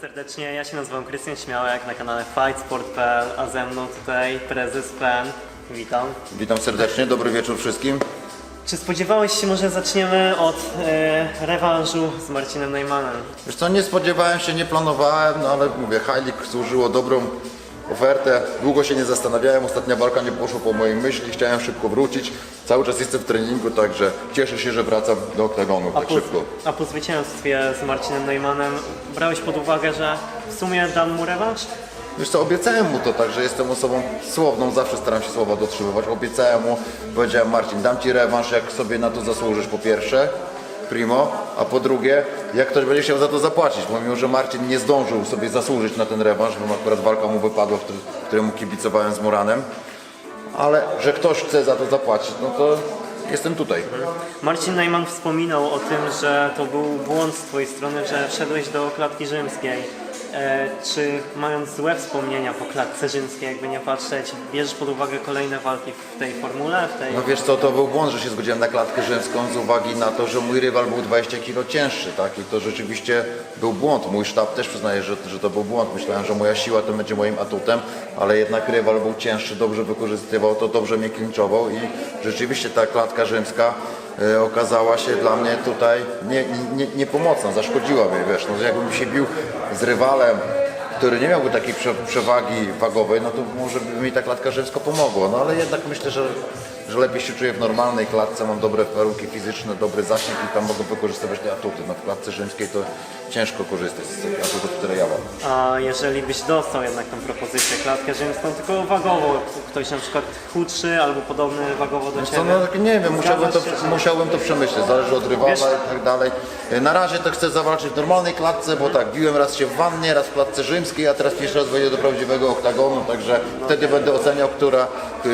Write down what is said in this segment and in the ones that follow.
serdecznie. Ja się nazywam Krystian Śmiałek na kanale fightsport.pl, a ze mną tutaj prezes FEN. Witam. Witam serdecznie, dobry wieczór wszystkim. Czy spodziewałeś się, może zaczniemy od e, rewanżu z Marcinem Najmanem? Wiesz co, nie spodziewałem się, nie planowałem, no ale mówię, Heilig służyło dobrą ofertę. Długo się nie zastanawiałem, ostatnia walka nie poszła po mojej myśli, chciałem szybko wrócić. Cały czas jestem w treningu, także cieszę się, że wracam do oktagonu tak po, szybko. a po zwycięstwie z Marcinem Najmanem brałeś pod uwagę, że w sumie dam mu rewanż? Wiesz co, obiecałem mu to, także jestem osobą słowną, zawsze staram się słowa dotrzymywać. Obiecałem mu, powiedziałem Marcin, dam Ci rewanż, jak sobie na to zasłużysz po pierwsze, primo, a po drugie, jak ktoś będzie chciał za to zapłacić, bo mimo, że Marcin nie zdążył sobie zasłużyć na ten rewanż, bo akurat walka mu wypadła, w której- w której mu kibicowałem z Moranem, ale że ktoś chce za to zapłacić, no to jestem tutaj. Marcin Najman wspominał o tym, że to był błąd z Twojej strony, że wszedłeś do klatki rzymskiej. E, czy mając złe wspomnienia po klatce rzymskiej, jakby nie patrzeć, bierzesz pod uwagę kolejne walki w tej formule, w tej... No wiesz co, to był błąd, że się zgodziłem na klatkę rzymską z uwagi na to, że mój rywal był 20 kg cięższy, tak? I to rzeczywiście był błąd. Mój sztab też przyznaje, że, że to był błąd. Myślałem, że moja siła to będzie moim atutem, ale jednak rywal był cięższy, dobrze wykorzystywał to, dobrze mnie klinczował i rzeczywiście ta klatka rzymska okazała się dla mnie tutaj nie, nie, niepomocna, zaszkodziła mi, wiesz, no jakbym się bił z rywalem, który nie miałby takiej prze, przewagi wagowej, no to może by mi ta klatka rzymska pomogła. No ale jednak myślę, że, że lepiej się czuję w normalnej klatce, mam dobre warunki fizyczne, dobry zasięg i tam mogę wykorzystywać te atuty. No w klatce rzymskiej to ciężko korzystać z tych atutów, które ja mam. A jeżeli byś dostał jednak tą propozycję, klatkę rzymską, tylko wagowo, ktoś na przykład chudszy albo podobny wagowo do Ciebie? Co, no, tak nie wiem, musiałbym to, się, musiałbym to przemyśleć, zależy od rywala i tak dalej. Na razie to chcę zawalczyć w normalnej klatce, bo tak, biłem raz się w wannie, raz w klatce rzymskiej, a teraz pierwszy raz wejdę do prawdziwego oktagonu, także wtedy będę oceniał, która,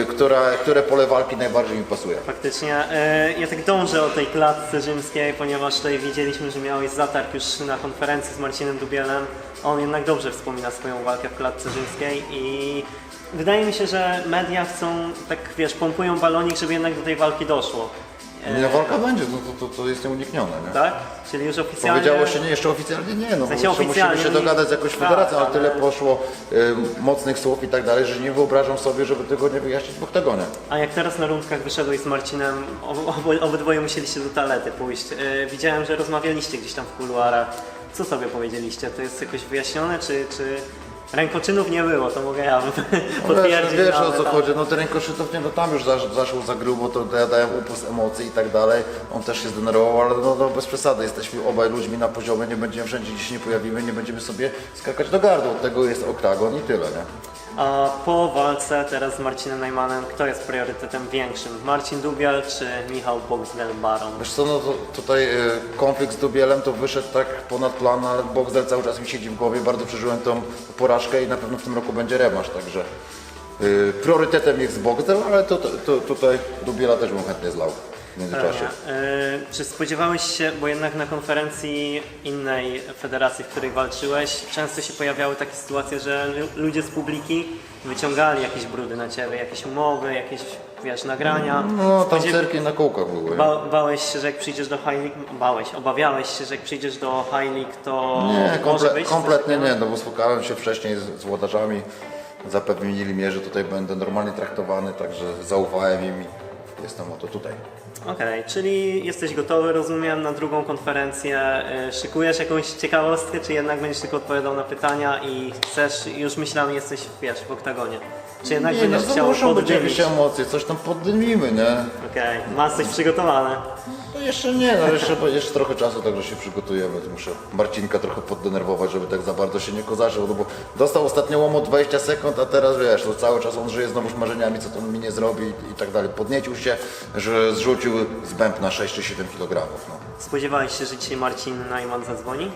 która, które pole walki najbardziej mi pasuje. Faktycznie. E, Ja tak dążę o tej klatce rzymskiej, ponieważ tutaj widzieliśmy, że miałeś zatarg już na konferencji z Marcinem Dubielem. On jednak dobrze wspomina swoją walkę w klatce rzymskiej i wydaje mi się, że media chcą, tak wiesz, pompują balonik, żeby jednak do tej walki doszło. Nie, walka będzie, no to, to, to jest nieuniknione, nie? Tak? Czyli już oficjalnie... Powiedziało się nie, jeszcze oficjalnie nie, no sensie bo jeszcze oficjalnie musimy się nie- dogadać z jakąś Tak, federacją, ale ale- tyle poszło y, mocnych słów i tak dalej, że nie wyobrażam sobie, żeby tego nie wyjaśnić w oktagonie. A jak teraz na rundkach wyszedłeś z Marcinem, ob- ob- obydwoje musieliście do talety pójść. E, Widziałem, że rozmawialiście gdzieś tam w kuluarach. Co sobie powiedzieliście? To jest jakoś wyjaśnione, czy, czy rękoczynów nie było? To mogę ja potwierdzić. Wiesz, wiesz o co tam- chodzi, no te rękoszytów, nie, no tam już zasz, zaszło za grubo, to ja dałem upust emocji i tak dalej, on też się zdenerwował, ale no, no bez przesady, jesteśmy obaj ludźmi na poziomie, nie będziemy wszędzie gdzieś nie pojawimy, nie będziemy sobie skakać do gardła, od tego jest oktagon i tyle, nie? Po walce teraz z Marcinem Najmanem, kto jest priorytetem większym? Marcin Dubiel czy Michał Boxdel-Baron? Wiesz co, no to, tutaj y, konflikt z Dubielem to wyszedł tak ponad plan, ale Boxdel cały czas mi siedzi w głowie, bardzo przeżyłem tą porażkę i na pewno w tym roku będzie rewanż, także y, priorytetem jest Boxdel, ale to, to, to, tutaj Dubiela też bym chętnie zlał w międzyczasie. E, Czy spodziewałeś się, bo jednak na konferencji innej federacji, w której walczyłeś, często się pojawiały takie sytuacje, że lu- ludzie z publiki wyciągali jakieś brudy na ciebie, jakieś umowy, jakieś wiesz, nagrania. No, tam Spodziew- cyrki na kółkach były. Ba bałeś się, że jak przyjdziesz do High League, bałeś, obawiałeś się, że jak przyjdziesz do High League, to Nie, komple, być kompletnie nie, no bo spotkałem się wcześniej z, z łodarzami, zapewnili mnie, że tutaj będę normalnie traktowany, także zaufałem im i jestem oto tutaj. Okej, czyli jesteś gotowy, rozumiem, na drugą konferencję. Y, Szykujesz jakąś ciekawostkę, czy jednak będziesz tylko odpowiadał na pytania i chcesz, już myślałem, jesteś, wiesz, w oktagonie. Czy jednak Nie, no będziesz to chciał muszą być poddymić? jakieś emocje, coś tam poddymimy, nie? Okej, masz coś przygotowane. No jeszcze nie, no jeszcze, jeszcze trochę czasu, także się przygotujemy. Muszę Marcinka trochę poddenerwować, żeby tak za bardzo się nie kozarzył, no bo dostał ostatnio łomot 20 sekund, a teraz wiesz, no cały czas on żyje znowu marzeniami, co to mi nie zrobi i, tak dalej. Podniecił się, że zrzucił z na 6 czy 7 kg. No. Spodziewałeś się, że dzisiaj Marcin Najman zadzwoni?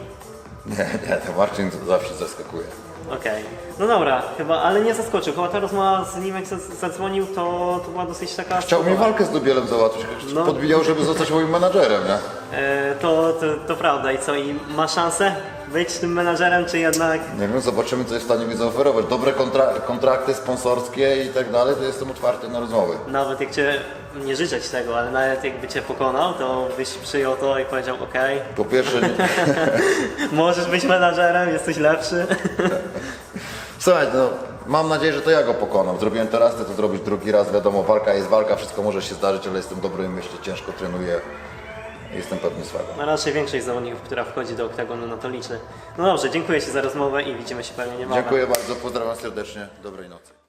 Nie, nie, to Marcin zawsze zaskakuje. Okej, no dobra, chyba, ale nie zaskoczył. Chyba ta rozmowa z nim, jak zadzwonił, to, to była dosyć taka... Chciał mi walkę z Dubielem załatwić, No. podbijał, żeby zostać moim menadżerem, nie? E, to, to, to prawda i co, i ma szansę być tym menadżerem, czy jednak... Nie wiem, zobaczymy co jest w stanie mi zaoferować. Dobre kontra kontrakty sponsorskie i tak dalej, to jestem otwarty na rozmowy. Nawet jak cię nie życzę Ci tego, ale nawet jakby Cię pokonał, to byś przyjął to i powiedział okej, Po pierwsze, nie, możesz być menadżerem, jesteś lepszy. słuchaj, no, mam nadzieję, że to ja go pokonam. Zrobiłem to raz, chcę to zrobić drugi raz. Wiadomo, walka jest walka, wszystko może się zdarzyć, ale jestem dobry, myślę, ciężko trenuję. Jestem pewny swego. No raczej większość zawodników, która wchodzi do oktagonu na to liczy. No dobrze, dziękuję Ci za rozmowę i widzimy się pewnie niebawem. Dziękuję bardzo, pozdrawiam serdecznie, dobrej nocy.